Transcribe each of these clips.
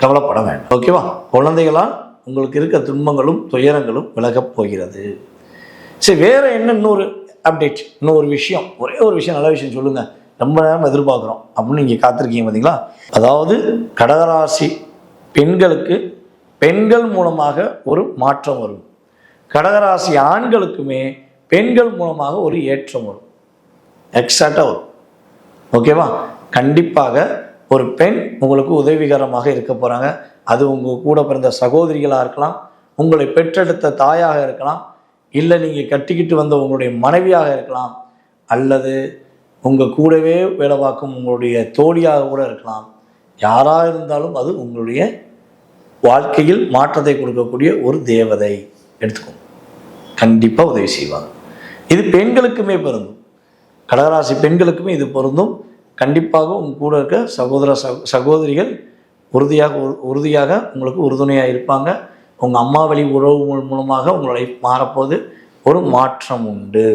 கவலைப்பட வேண்டாம். ஓகேவா குழந்தைகளால் உங்களுக்கு இருக்க துன்பங்களும் துயரங்களும் விலகப் போகிறது. சரி வேற என்ன இன்னொரு அப்டேட் இன்னொரு விஷயம். ஒரே ஒரு விஷயம் நல்ல விஷயம் சொல்லுங்க. ரொம்ப நேரம் எதிர்பார்க்குறோம். அப்படின்னு நீங்கள் காத்திருக்கீங்க பார்த்தீங்களா அதாவது கடகராசி பெண்களுக்கு பெண்கள் மூலமாக ஒரு மாற்றம் வரும். கடகராசி ஆண்களுக்குமே பெண்கள் மூலமாக ஒரு ஏற்றம் வரும். எக்ஸாக்டாக வரும். ஓகேவா கண்டிப்பாக ஒரு பெண் உங்களுக்கு உதவிகரமாக இருக்க போகிறாங்க அது உங்கள் கூட பிறந்த சகோதரிகளாக இருக்கலாம் உங்களை பெற்றெடுத்த தாயாக இருக்கலாம் இல்லை நீங்கள் கட்டிக்கிட்டு வந்த உங்களுடைய மனைவியாக இருக்கலாம் அல்லது உங்கள் கூடவே வேலை பார்க்கும் உங்களுடைய தோழியாக கூட இருக்கலாம். யாராக இருந்தாலும் அது உங்களுடைய வாழ்க்கையில் மாற்றத்தை கொடுக்கக்கூடிய ஒரு தேவதை. எடுத்துக்கும் கண்டிப்பாக உதவி செய்வாங்க. இது பெண்களுக்குமே பொருந்தும். கடகராசி பெண்களுக்குமே இது பொருந்தும். கண்டிப்பாக உங்க கூட இருக்க சகோதர சகோதரிகள் உறுதியாக உறுதியாக உங்களுக்கு உறுதுணையாக இருப்பாங்க. உங்கள் அம்மா வழி உறவு மூலமாக உங்கள் லைஃப் மாறப்போது ஒரு மாற்றம் உண்டு.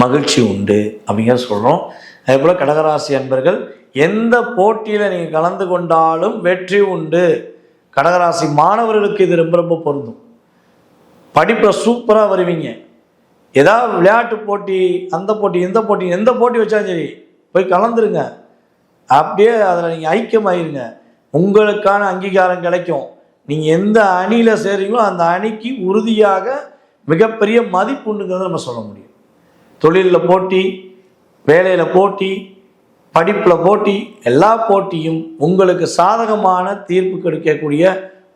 மகிழ்ச்சி உண்டு அப்படிங்கிற சொல்கிறோம் அதே போல் கடகராசி அன்பர்கள் எந்த போட்டியில் நீங்கள் கலந்து கொண்டாலும் வெற்றி உண்டு. கடகராசி மாணவர்களுக்கு இது ரொம்ப ரொம்ப பொருந்தும். படிப்பில் சூப்பராக வருவீங்க. ஏதாவது விளையாட்டு போட்டி அந்த போட்டி இந்த போட்டி எந்த போட்டி வச்சாலும் சரி போய் கலந்துருங்க. அப்படியே அதில் நீங்கள் ஐக்கியமாயிருங்க. உங்களுக்கான அங்கீகாரம் கிடைக்கும். நீங்கள் எந்த அணியில் சேர்றீங்களோ அந்த அணிக்கு உறுதியாக மிகப்பெரிய மதிப்புண்டுங்கிறத நம்ம சொல்ல முடியும். தொழிலில் போட்டி வேலையில் போட்டி படிப்பில் போட்டி எல்லா போட்டியும் உங்களுக்கு சாதகமான தீர்ப்பு கிடைக்கக்கூடிய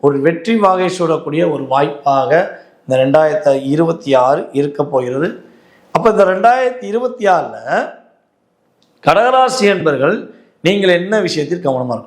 ஒரு வெற்றி வாகை சூடக்கூடிய ஒரு வாய்ப்பாக இந்த ரெண்டாயிரத்தி இருபத்தி ஆறு இருக்க போகிறது. அப்போ இந்த ரெண்டாயிரத்தி இருபத்தி ஆறில் கடகராசி என்பர்கள் நீங்கள் என்ன விஷயத்தில் கவனமாக இருக்கும்